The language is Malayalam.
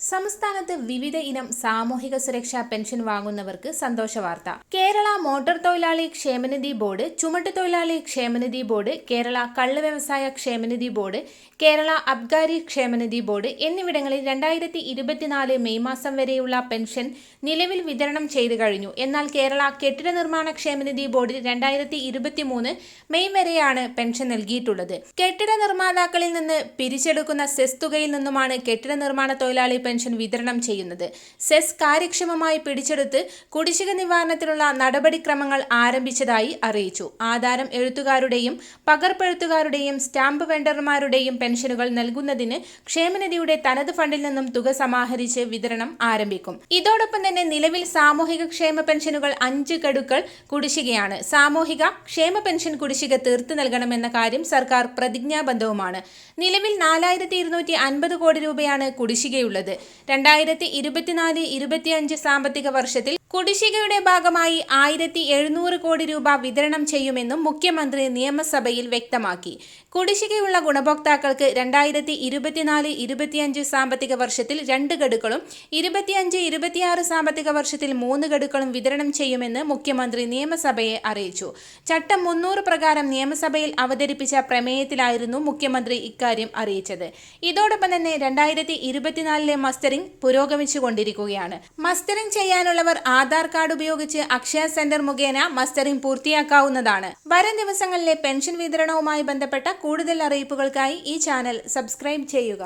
സംസ്ഥാനത്ത് വിവിധ ഇനം സാമൂഹിക സുരക്ഷാ പെൻഷൻ വാങ്ങുന്നവർക്ക് സന്തോഷ വാർത്ത. കേരള മോട്ടോർ തൊഴിലാളി ക്ഷേമനിധി ബോർഡ് ചുമട്ട് തൊഴിലാളി ക്ഷേമനിധി ബോർഡ് കേരള കള്ള് വ്യവസായ ക്ഷേമനിധി ബോർഡ് കേരള അബ്ഗാരി ക്ഷേമനിധി ബോർഡ് എന്നിവിടങ്ങളിൽ രണ്ടായിരത്തി ഇരുപത്തിനാല് മെയ് മാസം വരെയുള്ള പെൻഷൻ നിലവിൽ വിതരണം ചെയ്തു കഴിഞ്ഞു. എന്നാൽ കേരള കെട്ടിട നിർമ്മാണ ക്ഷേമനിധി ബോർഡിൽ രണ്ടായിരത്തി ഇരുപത്തി മൂന്ന് മെയ് വരെയാണ് പെൻഷൻ നൽകിയിട്ടുള്ളത്. കെട്ടിട നിർമ്മാതാക്കളിൽ നിന്ന് പിരിച്ചെടുക്കുന്ന സെസ് തുകയിൽ നിന്നുമാണ് കെട്ടിട നിർമ്മാണ തൊഴിലാളി പെൻഷൻ വിതരണം ചെയ്യുന്നത്. സെസ് കാര്യക്ഷമമായി പിടിച്ചെടുത്ത് കുടിശ്ശിക നിവാരണത്തിനുള്ള നടപടിക്രമങ്ങൾ ആരംഭിച്ചതായി അറിയിച്ചു. ആധാരം എഴുത്തുകാരുടെയും പകർപ്പെഴുത്തുകാരുടെയും സ്റ്റാമ്പ് വെണ്ടർമാരുടെയും പെൻഷനുകൾ നൽകുന്നതിന് ക്ഷേമനിധിയുടെ തനത് ഫണ്ടിൽ നിന്നും തുക സമാഹരിച്ച് വിതരണം ആരംഭിക്കും. ഇതോടൊപ്പം തന്നെ നിലവിൽ സാമൂഹിക ക്ഷേമ പെൻഷനുകൾ അഞ്ച് ഗഡുക്കൾ കുടിശ്ശികയാണ്. സാമൂഹിക ക്ഷേമ പെൻഷൻ കുടിശ്ശിക തീർത്തു നൽകണമെന്ന കാര്യം സർക്കാർ പ്രതിജ്ഞാബദ്ധവുമാണ്. നിലവിൽ നാലായിരത്തി ഇരുന്നൂറ്റി അൻപത് കോടി രൂപയാണ് കുടിശ്ശികയുള്ളത്. രണ്ടായിരത്തി ഇരുപത്തിനാല് ഇരുപത്തിയഞ്ച് സാമ്പത്തിക വർഷത്തിൽ കുടിശ്ശികയുടെ ഭാഗമായി ആയിരത്തി എഴുന്നൂറ് കോടി രൂപ വിതരണം ചെയ്യുമെന്നും മുഖ്യമന്ത്രി നിയമസഭയിൽ വ്യക്തമാക്കി. കുടിശ്ശികയുള്ള ഗുണഭോക്താക്കൾക്ക് രണ്ടായിരത്തി ഇരുപത്തിനാല് ഇരുപത്തിയഞ്ച് സാമ്പത്തിക വർഷത്തിൽ രണ്ട് ഗഡുക്കളും ഇരുപത്തിയഞ്ച് ഇരുപത്തിയാറ് സാമ്പത്തിക വർഷത്തിൽ മൂന്ന് ഗഡുക്കളും വിതരണം ചെയ്യുമെന്ന് മുഖ്യമന്ത്രി നിയമസഭയെ അറിയിച്ചു. ചട്ടം മുന്നൂറ് പ്രകാരം നിയമസഭയിൽ അവതരിപ്പിച്ച പ്രമേയത്തിലായിരുന്നു മുഖ്യമന്ത്രി ഇക്കാര്യം അറിയിച്ചത്. ഇതോടൊപ്പം തന്നെ രണ്ടായിരത്തി ഇരുപത്തിനാലിലെ മസ്റ്ററിംഗ് പുരോഗമിച്ചുകൊണ്ടിരിക്കുകയാണ്. മസ്റ്ററിംഗ് ചെയ്യാനുള്ളവർ ആധാർ കാർഡ് ഉപയോഗിച്ച് അക്ഷയ സെന്റർ മുഖേന മസ്റ്ററിംഗ് പൂർത്തിയാക്കാവുന്നതാണ്. വരും ദിവസങ്ങളിലെ പെൻഷൻ വിതരണവുമായി ബന്ധപ്പെട്ട കൂടുതൽ അറിയിപ്പുകൾക്കായി ഈ ചാനൽ സബ്സ്ക്രൈബ് ചെയ്യുക.